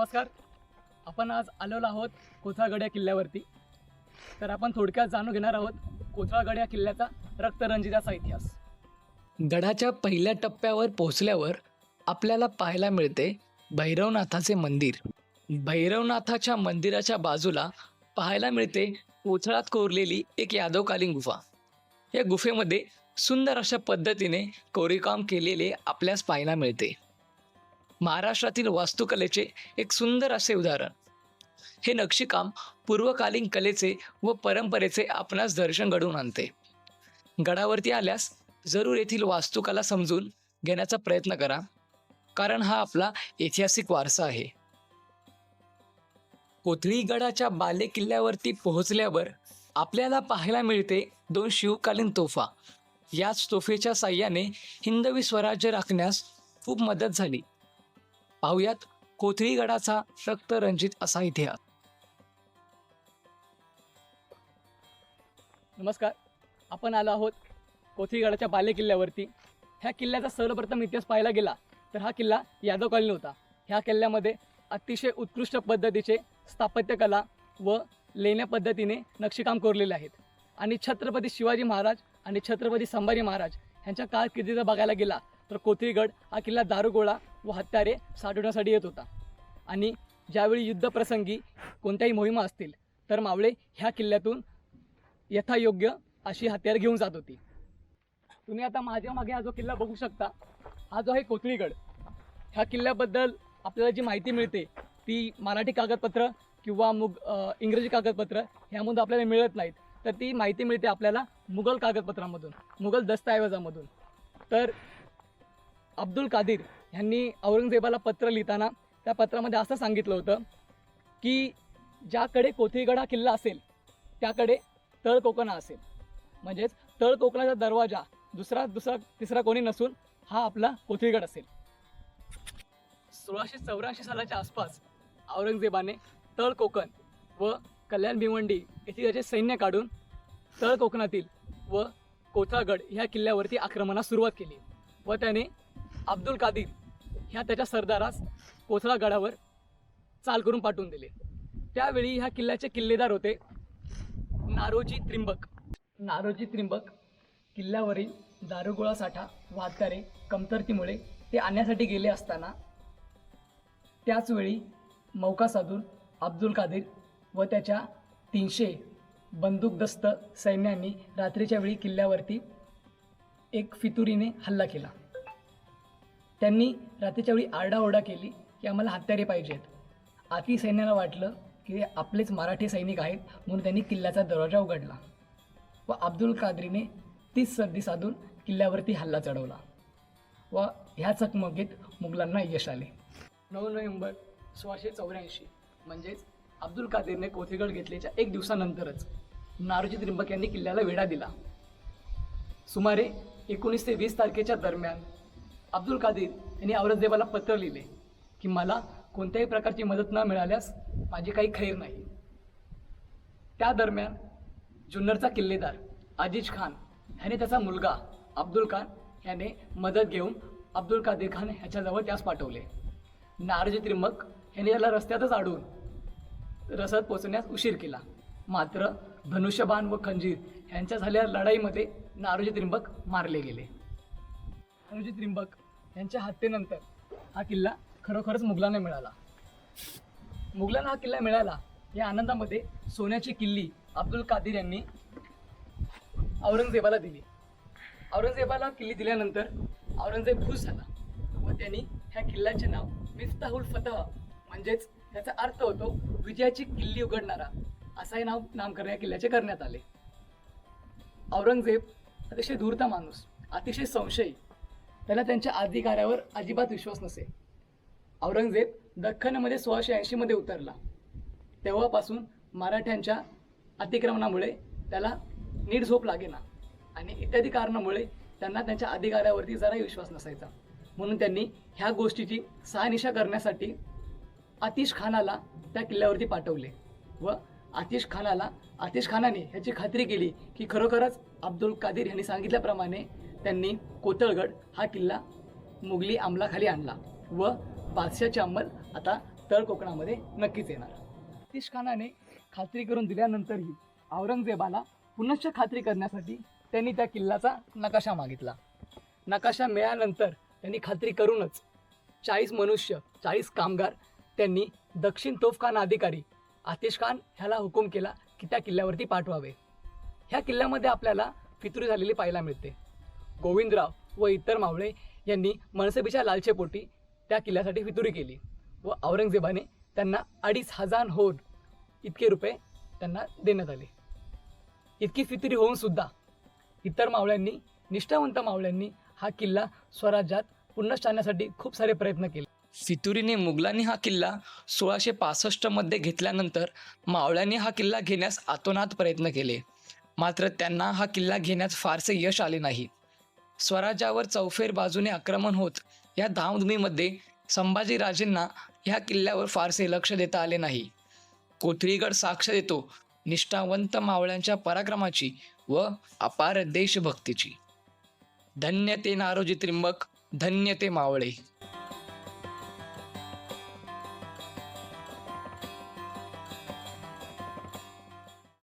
नमस्कार. आपण आज आलेलो आहोत कोथळागड या किल्ल्यावरती. तर आपण थोडक्यात जाणून घेणार आहोत कोथळागड या किल्ल्याचा रक्तरंजिताचा इतिहास. गडाच्या पहिल्या टप्प्यावर पोहोचल्यावर आपल्याला पाहायला मिळते भैरवनाथाचे मंदिर. भैरवनाथाच्या मंदिराच्या बाजूला पाहायला मिळते कोथळात कोरलेली एक यादवकालीन गुफा. या गुफेमध्ये सुंदर अशा पद्धतीने कोरीकाम केलेले आपल्यास पाहायला मिळते. महाराष्ट्रातील वास्तुकलेचे एक सुंदर असे उदाहरण. हे नक्षीकाम पूर्वकालीन कलेचे व परंपरेचे आपणास दर्शन घडवून आणते. गडावरती आल्यास जरूर येथील वास्तुकला समजून घेण्याचा प्रयत्न करा कारण हा आपला ऐतिहासिक वारसा आहे. कोथळी गडाच्या बाले किल्ल्यावरती पोहोचल्यावर आपल्याला पाहायला मिळते दोन शिवकालीन तोफा. याच तोफेच्या साह्याने हिंदवी स्वराज्य राखण्यास खूप मदत झाली. पाहुयात कोथळीगडाचा रक्तरंजित असा इतिहास. नमस्कार आपण आलो आहोत कोथळीगडाच्या बाले किल्ल्यावरती. ह्या किल्ल्याचा सर्वप्रथम इतिहास पाहायला गेला तर हा किल्ला यादवकालीन होता. ह्या किल्ल्यामध्ये अतिशय उत्कृष्ट पद्धतीचे स्थापत्यकला व लेण्या पद्धतीने नक्षीकाम कोरलेले आहेत. आणि छत्रपती शिवाजी महाराज आणि छत्रपती संभाजी महाराज ह्यांच्या कारकिर्दीचा बघायला गेला तर कोथळीगड हा किल्ला दारुगोळा व हत्यारे साठवण्यासाठी येत होता. आणि ज्यावेळी युद्धप्रसंगी कोणत्याही मोहिमा असतील तर मावळे ह्या किल्ल्यातून यथायोग्य अशी हत्यार घेऊन जात होती. तुम्ही आता माझ्या मागे हा जो किल्ला बघू शकता हा जो आहे कोथळीगड. ह्या किल्ल्याबद्दल आपल्याला जी माहिती मिळते ती मराठी कागदपत्र किंवा मुग इंग्रजी कागदपत्र ह्यामधून आपल्याला मिळत नाहीत. तर ती माहिती मिळते आपल्याला मुघल कागदपत्रामधून मुघल दस्तऐवजामधून. तर अब्दुल कादिर ह्यांनी औरंगजेबाला पत्र लिहिताना त्या पत्रामध्ये असं सांगितलं होतं की ज्याकडे कोथळीगड हा किल्ला असेल त्याकडे तळ कोकणा असेल. म्हणजेच तळ कोकणाचा दरवाजा दुसरा दुसरा तिसरा कोणी नसून हा आपला कोथळीगड असेल. सोळाशे चौऱ्याऐंशी सालाच्या आसपास औरंगजेबाने तळ कोकण व कल्याण भिवंडी येथे त्याचे सैन्य काढून तळ कोकणातील व कोथागड ह्या किल्ल्यावरती आक्रमणास सुरुवात केली व त्याने अब्दुल कादिर ह्या त्याच्या सरदारास कोथळा गडावर चाल करून पाठवून दिले. त्यावेळी ह्या किल्ल्याचे किल्लेदार होते नारोजी त्रिंबक. नारोजी त्रिंबक किल्ल्यावरील दारुगोळा साठा वाहतकारे कमतरतीमुळे ते आणण्यासाठी गेले असताना त्याचवेळी मौका साधून अब्दुल कादिर व त्याच्या तीनशे बंदूकदस्त सैन्यांनी रात्रीच्या वेळी किल्ल्यावरती एक फितुरीने हल्ला केला. त्यांनी रात्रीच्या वेळी आरडाओरडा केली की आम्हाला हत्यारे पाहिजेत. आती सैन्याला वाटलं की हे आपलेच मराठी सैनिक आहेत म्हणून त्यांनी किल्ल्याचा दरवाजा उघडला व अब्दुल कादरीने तीच सर्दी साधून किल्ल्यावरती हल्ला चढवला व ह्या चकमकीत मुघलांना यश आले. नऊ नोव्हेंबर सोळाशे चौऱ्याऐंशी म्हणजेच अब्दुल कादीरने कोथीगड घेतल्याच्या एक दिवसानंतरच नारोजी त्रिंबक यांनी किल्ल्याला वेढा दिला. सुमारे एकोणीस ते वीस तारखेच्या दरम्यान अब्दुल कादीर यांनी औरंगजेबाला पत्र लिहिले की मला कोणत्याही प्रकारची मदत न मिळाल्यास माझी काही खैर नाही. त्या दरम्यान जुन्नरचा किल्लेदार आजीज खान ह्याने त्याचा मुलगा अब्दुल खान याने मदत घेऊन अब्दुल कादीर खान ह्याच्याजवळ त्यास पाठवले. नारजी त्रिमक यांनी त्याला रस्त्यातच अडवून रसद पोचण्यास उशीर केला. मात्र धनुष्यबाण व खंजीर यांच्या झालेल्या लढाईमध्ये नारोजी त्रिंबक मारले गेले. नारोजी त्रिंबक यांच्या हत्येनंतर हा किल्ला खरोखरच मुघलांना मिळाला. मुघलांना हा किल्ला मिळाला या आनंदामध्ये सोन्याची किल्ली अब्दुल कादिर यांनी औरंगजेबाला दिली. औरंगजेबाला किल्ली दिल्यानंतर औरंगजेब खुश झाला व त्यांनी ह्या किल्ल्याचे नाव मिफ्ताहुल फतह म्हणजेच त्याचा अर्थ होतो विजयाची किल्ली उघडणारा असाही नाव नामकरण या किल्ल्याचे करण्यात आले. औरंगजेब अतिशय धूर्त माणूस अतिशय संशयी त्याला त्यांच्या अधिकाऱ्यावर अजिबात विश्वास नसे. औरंगजेब दख्खनमध्ये सोळाशे ऐंशीमध्ये उतरला. तेव्हापासून मराठ्यांच्या अतिक्रमणामुळे त्याला नीट झोप लागेना आणि इत्यादी कारणामुळे त्यांना त्यांच्या अधिकाऱ्यावरती जराही विश्वास नसायचा. म्हणून त्यांनी ह्या गोष्टीची सहानिशा करण्यासाठी आतिश खानाला त्या किल्ल्यावरती पाठवले व आतिश खानाला आतिश खानाने ह्याची खात्री केली की खरोखरच अब्दुल कादिर यांनी सांगितल्याप्रमाणे त्यांनी कोतळगड हा किल्ला मुघली अंमलाखाली आणला व बादशाहचे अंमल आता तळ कोकणामध्ये नक्कीच येणार. आतिश खानाने खात्री करून दिल्यानंतरही औरंगजेबाला पुनश्च खात्री करण्यासाठी त्यांनी त्या किल्ल्याचा नकाशा मागितला. नकाशा मिळाल्यानंतर त्यांनी खात्री करूनच चाळीस मनुष्य चाळीस कामगार त्यांनी दक्षिण तोफखाना अधिकारी आतिश खान ह्याला हुकूम केला की त्या किल्ल्यावरती पाठवावे. ह्या किल्ल्यामध्ये आपल्याला फितुरी झालेली पाहायला मिळते. गोविंदराव व इतर मावळे यांनी मनसबीच्या लालचेपोटी त्या किल्ल्यासाठी फितुरी केली व औरंगजेबाने त्यांना अडीच हजार होर इतके रुपये त्यांना देण्यात आले. इतकी फितुरी होऊन सुद्धा इतर मावळ्यांनी निष्ठावंत मावळ्यांनी हा किल्ला स्वराज्यात पुनश्च आणण्यासाठी खूप सारे प्रयत्न केले. फितुरीने मुघलांनी हा किल्ला सोळाशे पासष्टमध्ये घेतल्यानंतर मावळ्यांनी हा किल्ला घेण्यास आतोनात प्रयत्न केले. मात्र त्यांना हा किल्ला घेण्यात फारसे यश आले नाही. स्वराज्यावर चौफेर बाजूने आक्रमण होत या धामधुमीमध्ये संभाजीराजेंना ह्या किल्ल्यावर फारसे लक्ष देता आले नाही. कोथळीगड साक्ष देतो निष्ठावंत मावळ्यांच्या पराक्रमाची व अपार देशभक्तीची. धन्य ते नारोजी त्रिंबक धन्य ते मावळे.